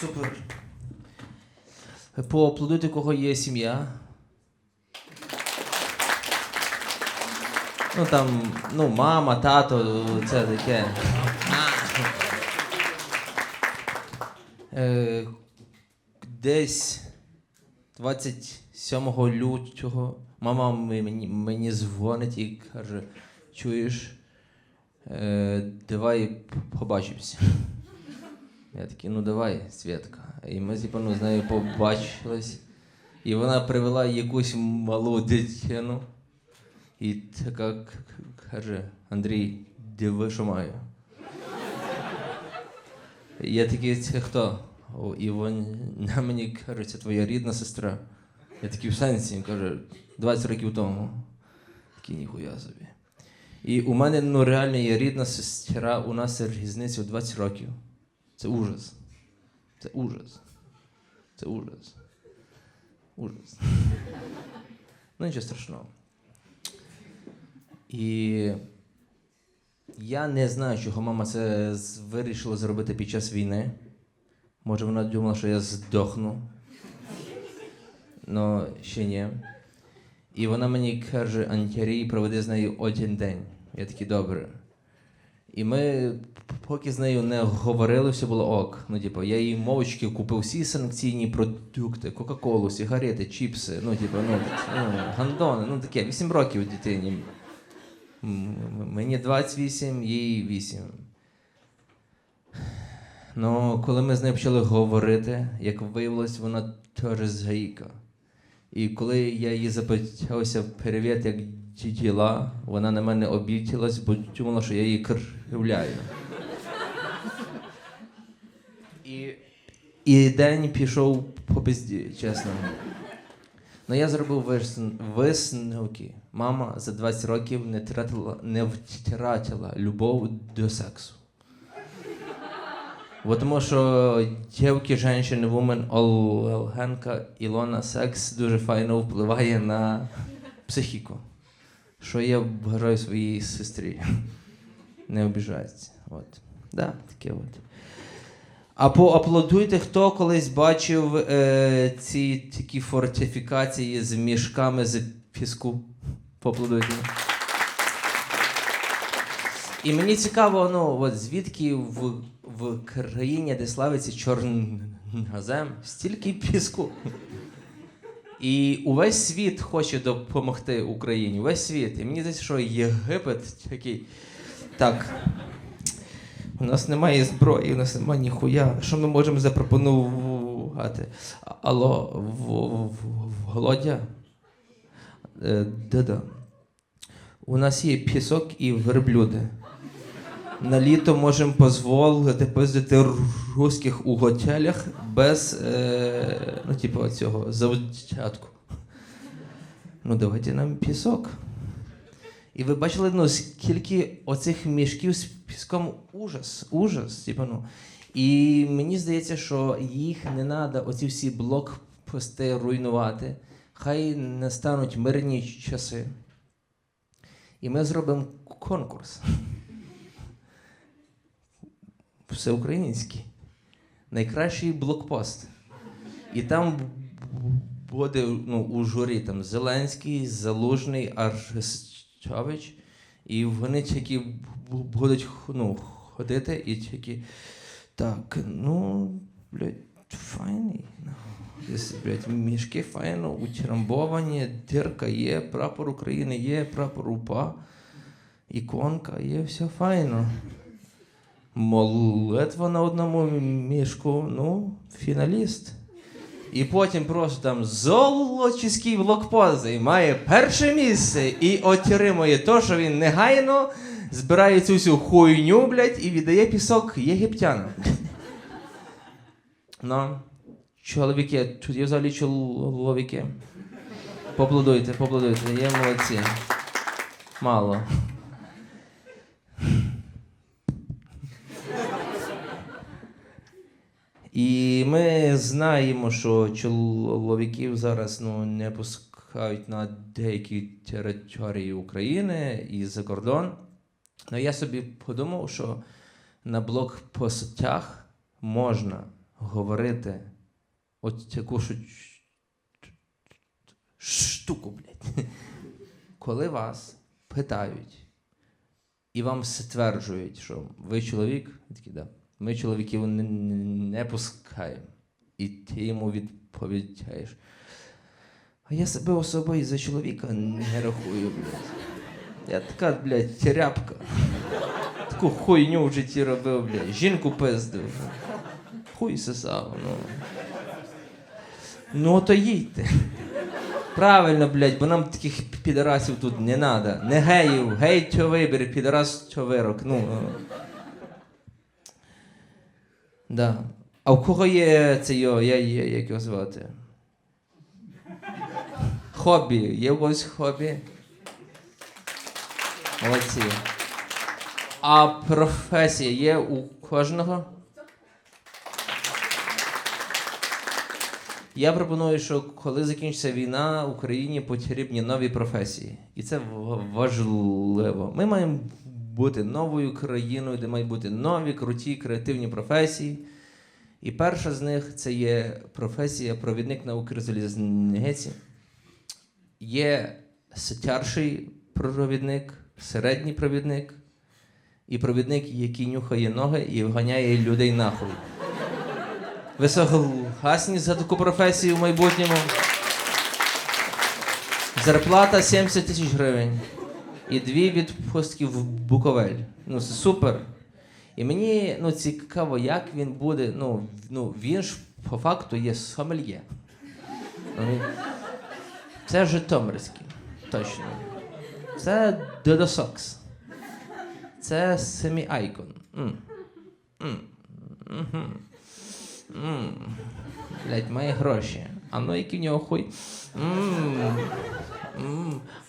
Супер. Поаплодуйте, кого є сім'я. Ну там, ну, мама, тато, це таке. Е, десь 27 лютого мама мені, мені дзвонить і каже: чуєш, е, давай побачимося. Я такий, ну давай, Святка. І ми типу, ну, з нею побачились. І вона привела якусь малу дитину. І така каже: Андрій, диви, що маю. Я такий, це хто? І вона мені каже, це твоя рідна сестра. Я такий в сенсі, він каже, 20 років тому. Такий ніхуя собі. І у мене ну, реально є рідна сестра, у нас різниця в 20 років. Це ужас. Це ужас. Це ужас. Ужас. Ну нічого страшного. І я не знаю, чого мама це вирішила зробити під час війни. Може, вона думала, що я здохну. Ну, ще ні. І вона мені каже, Антярій, проведи з нею один день. Я такий, добре. І ми, поки з нею не говорили, все було ок. Ну, типу, я їй мовчки купив всі санкційні продукти, Кока-Колу, сигарети, чіпси, ну, типу, ну, ну, гандони, ну таке, 8 років дитині. Мені 28, їй 8. Ну, коли ми з нею почали говорити, як виявилось, вона теж з Гаїка. І коли я її запитався привіт, як ді- діла, вона на мене обіділась, бо думала, що я її кривляю. І, і день пішов по пизді, чесно. Ну я зробив висн- висновки. Мама за 20 років не тратила, не втратила любов до сексу. Бо тому що дівки, жінки, вумен, Олгенка, Ілона, секс дуже файно впливає на психіку. Що я бажаю своїй сестрі. Не обіжається. От. Да, таке от. А поаплодуйте, хто колись бачив е, ці такі фортифікації з мішками з піску. Поаплодуйте. І мені цікаво, ну, от звідки в, в країні, де славиться чорнозем, стільки піску. І увесь світ хоче допомогти Україні. Увесь світ. І мені здається, що Єгипет такий. Так. У нас немає зброї, у нас немає ніхуя. Що ми можемо запропонувати? Алло, Володя? Е, Да-да. У нас є пісок і верблюди. На літо можемо дозволити пиздити русських у готелях без, е, ну, типу, цього завдятку. Ну, давайте нам пісок. І ви бачили, ну, скільки оцих мішків з піском ужас, ужас. Типу, ну. І мені здається, що їх не треба, оці всі блокпости руйнувати. Хай настануть мирні часи. І ми зробимо конкурс. Всеукраїнський. Найкращий блокпост. І там буде ну, у журі там Зеленський, Залужний, Арестович. І вони тільки будуть ну, ходити і тільки. Так, ну, блядь, файний. ну, блядь, мішки файно утрамбовані, дирка є, прапор України є, прапор УПА, іконка є, все файно. Молитва на одному мішку, ну, фіналіст. І потім просто там золочиський блокпост займає перше місце і отримує то, що він негайно збирає цю всю хуйню, блядь, і віддає пісок єгиптянам. Ну, чоловіки, тут є взагалі чоловіки. Поплодуйте, поплодуйте, є молодці. Мало. І ми знаємо, що чоловіків зараз ну, не пускають на деякі території України і за кордон. Ну я собі подумав, що на блокпостах можна говорити от таку штуку, блядь. Коли вас питають і вам стверджують, що ви чоловік, такі, да. Ми чоловіків не, не пускаємо. І ти йому відповідаєш. А я себе особою за чоловіка не рахую, блядь. Я така, блядь, тряпка. Таку хуйню в житті робив, блядь. Жінку пиздив. Хуй сосав, ну. Ну, то їдьте. Правильно, блядь, бо нам таких підарасів тут не треба. Не геїв, гей то вибір, підарас то вирок. Ну. Да. А у кого є це йо, я, я, як його звати? Хобі. Є у когось хобі? Молодці. А професія є у кожного? Я пропоную, що коли закінчиться війна, Україні потрібні нові професії. І це важливо. Ми маємо бути новою країною, де мають бути нові, круті, креативні професії. І перша з них це є професія провідник на Укрзалізниці. Є старший провідник, середній провідник і провідник, який нюхає ноги і вганяє людей нахуй. Ви за таку професію в майбутньому? Зарплата 70 тисяч гривень. І дві відпустки в Буковель. Ну, це супер. І мені ну, цікаво, як він буде. Ну, ну, він ж по факту є сомельє. Це Житомирський. Точно. Це Додосокс. Це Семі Айкон. М. М. Мгм. М. Блять, має гроші. А ну який в нього хуй.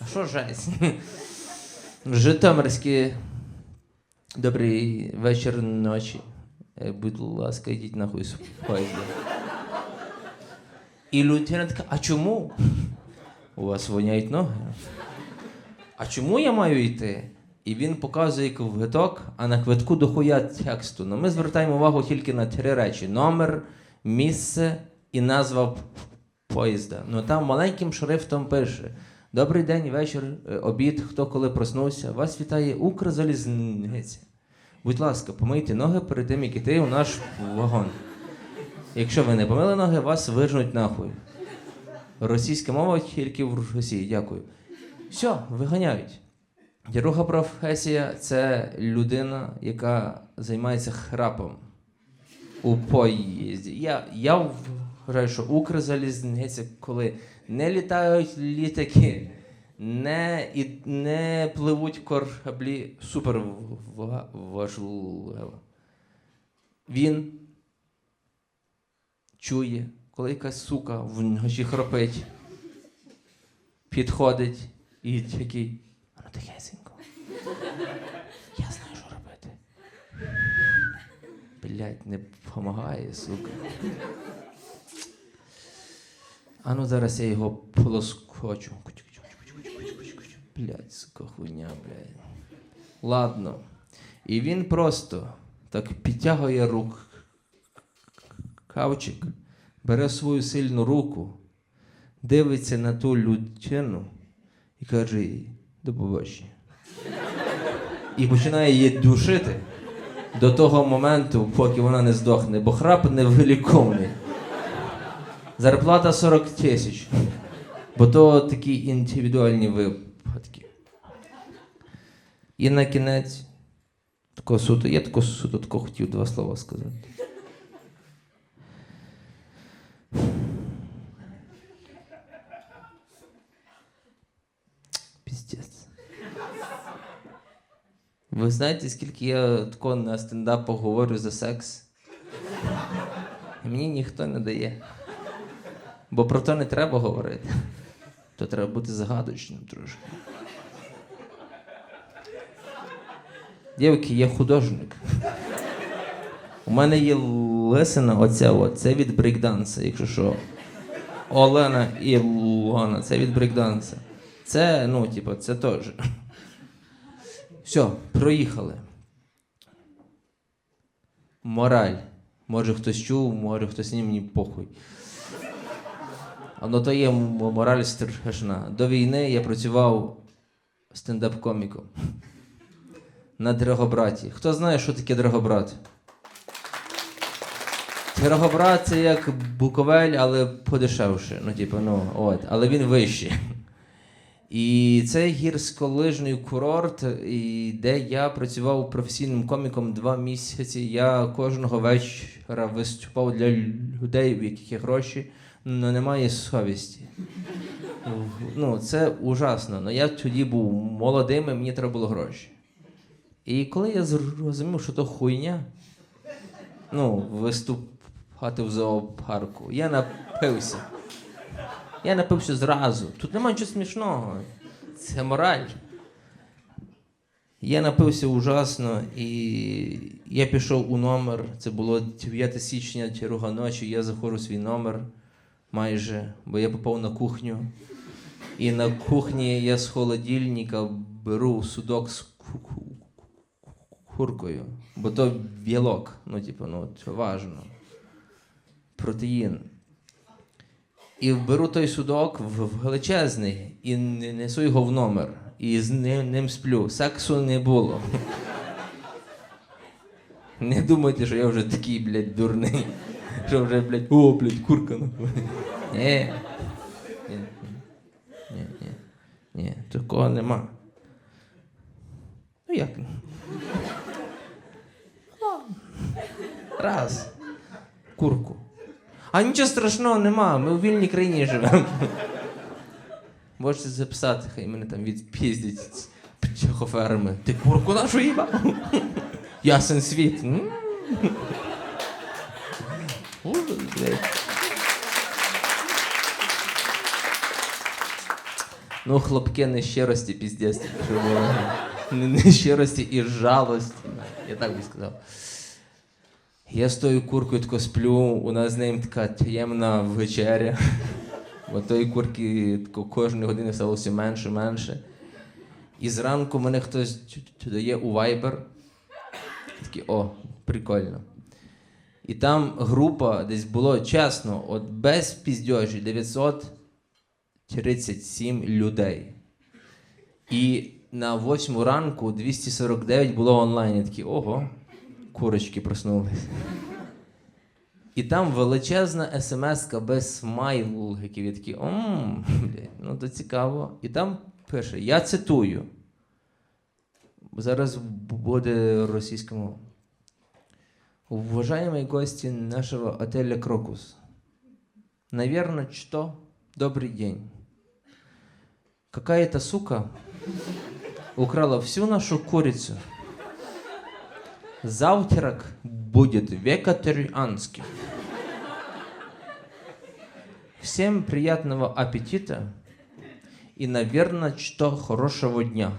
А що жесть? Житомирський. Добрий вечір ночі. Е, Будь ласка, йдіть нахуй з поїзда. І людина така, а чому? У вас воняють ноги? А чому я маю йти? І він показує квиток, а на квитку дохуя тексту. Ну ми звертаємо увагу тільки на три речі: номер, місце і назва поїзда. Ну там маленьким шрифтом пише: Добрий день, вечір, е, обід, хто коли проснувся. Вас вітає Укрзалізниця. Будь ласка, помийте ноги перед тим, як іти у наш вагон. Якщо ви не помили ноги, вас вижнуть нахуй. Російська мова тільки в Росії. Дякую. Все, виганяють. Друга професія це людина, яка займається храпом у поїзді. Я, я вважаю, що Укрзалізниця, коли не літають літаки, не, і, не пливуть кораблі, супер. Він чує, коли якась сука вночі хропить, підходить і такий. А ну тихесенько. Я знаю, що робити. Блять, не допомагає, сука. А ну зараз я його полоскочу. Блять, сука, хуйня, блядь. Ладно. І він просто так підтягує рук. Кавчик, бере свою сильну руку, дивиться на ту людину і каже їй до побачення. І починає її душити до того моменту, поки вона не здохне, бо храп невиліковний. Зарплата 40 тисяч. Бо то такі індивідуальні випадки. І на кінець такого суто, я такого суто такого хотів два слова сказати. Піздець. Ви знаєте, скільки я тако на стендапах говорю за секс? І мені ніхто не дає. Бо про то не треба говорити. То треба бути загадочним трошки. Дівки, я художник. У мене є лисина, оця от, це від брейкданса, якщо що. Олена і Лона, це від брейкданса. Це, ну, типу, це теж. Все, проїхали. Мораль. Може хтось чув, може хтось ні, мені похуй. Ну то є мораль страшна. До війни я працював стендап-коміком на Драгобраті. Хто знає, що таке Драгобрат? Драгобрат це як Буковель, але подешевше. Ну, типу, ну, от, але він вищий. І це гірськолижний курорт, і де я працював професійним коміком два місяці. Я кожного вечора виступав для людей, в яких є гроші, але немає совісті. Ну, це ужасно. Ну, я тоді був молодим, і мені треба було гроші. І коли я зрозумів, що то хуйня, ну, виступати в зоопарку, я напився. Я напився зразу. Тут немає нічого смішного. Це мораль. Я напився ужасно, і я пішов у номер. Це було 9 січня, друга ночі. Я заходжу в свій номер майже, бо я попав на кухню. І на кухні я з холодильника беру судок з ку- ку- куркою, бо то білок, ну, типу, ну, це важно. Протеїн. І беру той судок в величезний і не- несу його в номер. І з ним, ним сплю. Сексу не було. Не думайте, що я вже такий, блядь, дурний. Що вже, блядь, о, блядь, курка. нахуй. Ні. Ні, ні, ні. Такого нема. Ну як? Раз. Курку. А нічого страшного нема, ми у вільній країні живемо. Можете записати, хай мене там відпіздять пчохоферми. Ти курку нашу їбав? Ясен світ. Ужас, блядь. Ну, хлопки не щирості, піздець. що було. Не, не щирості і жалості. Я так би сказав. Я з тою куркою тако сплю, у нас з ним така таємна вечеря. Бо тої курки тако кожної години стало все менше, менше. І зранку мене хтось дає у Viber. Такий, о, прикольно. І там група десь було чесно, от без піздьожі 937 людей. І на 8 ранку 249 було онлайн. Я такий, ого, курочки проснулись. І там величезна смс-ка без смайликів. Я такий, «М, блядь, ну то цікаво. І там пише: я цитую. Зараз буде російська мова. Уважаемые гости нашего отеля Крокус, наверное, что? Добрый день. Какая-то сука украла всю нашу курицу. Завтрак будет вегетарианским. Всем приятного аппетита и, наверное, что хорошего дня.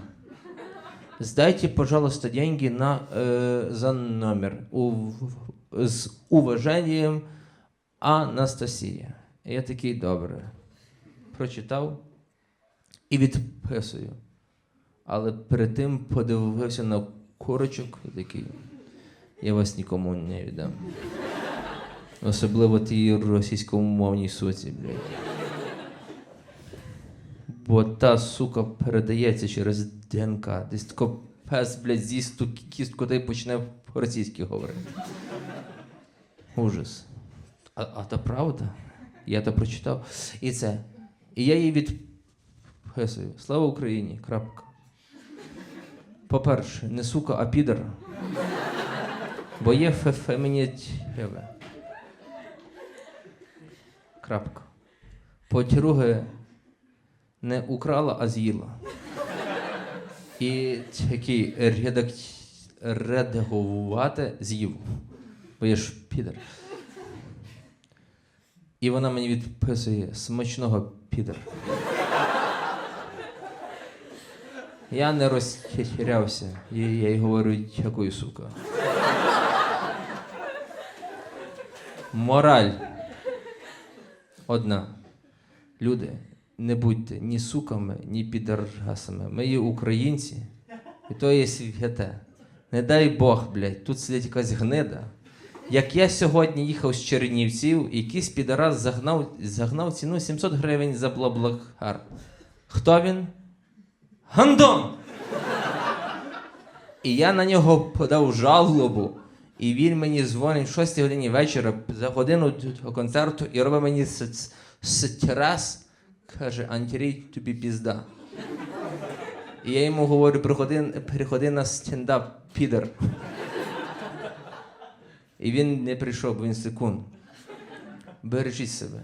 Сдайте, пожалуйста, деньги на, э, за номер. У- с уважением, Анастасія. І Я такий добре. Прочитав і відписую. Але перед тим подивився на курочок і такий. Я вас нікому не віддам. Особливо тій російськомовній суці, блядь. Бо та сука передається через ДНК. Десь тако пес, блядь, з'їсть ту кістку та й почне по-російськи говорити. Ужас. А, а то правда? Я то прочитав. І це. І я їй відписую. Слава Україні! Крапка. По-перше, не сука, а підер. Бо є фе- Крапка. По-друге, не украла, а з'їла. І такий редак... редагувати з'їв. Бо я ж підер. І вона мені відписує смачного підер. Я не розтірявся. І я їй говорю, дякую, сука. Мораль. Одна. Люди, не будьте ні суками, ні підаргасами. Ми є українці, і то є святе. Не дай Бог, блядь, тут сидить якась гнида, Як я сьогодні їхав з Чернівців, якийсь підарас загнав, загнав ціну 700 гривень за блаблахар. Хто він? Гандон! І я на нього подав жалобу. І він мені дзвонить в 6 годині вечора за годину до концерту і робить мені стрес. Каже, Антірій, тобі пізда. І я йому говорю, приходи, приходи на стендап, підер. І він не прийшов, бо він секунд. Бережіть себе.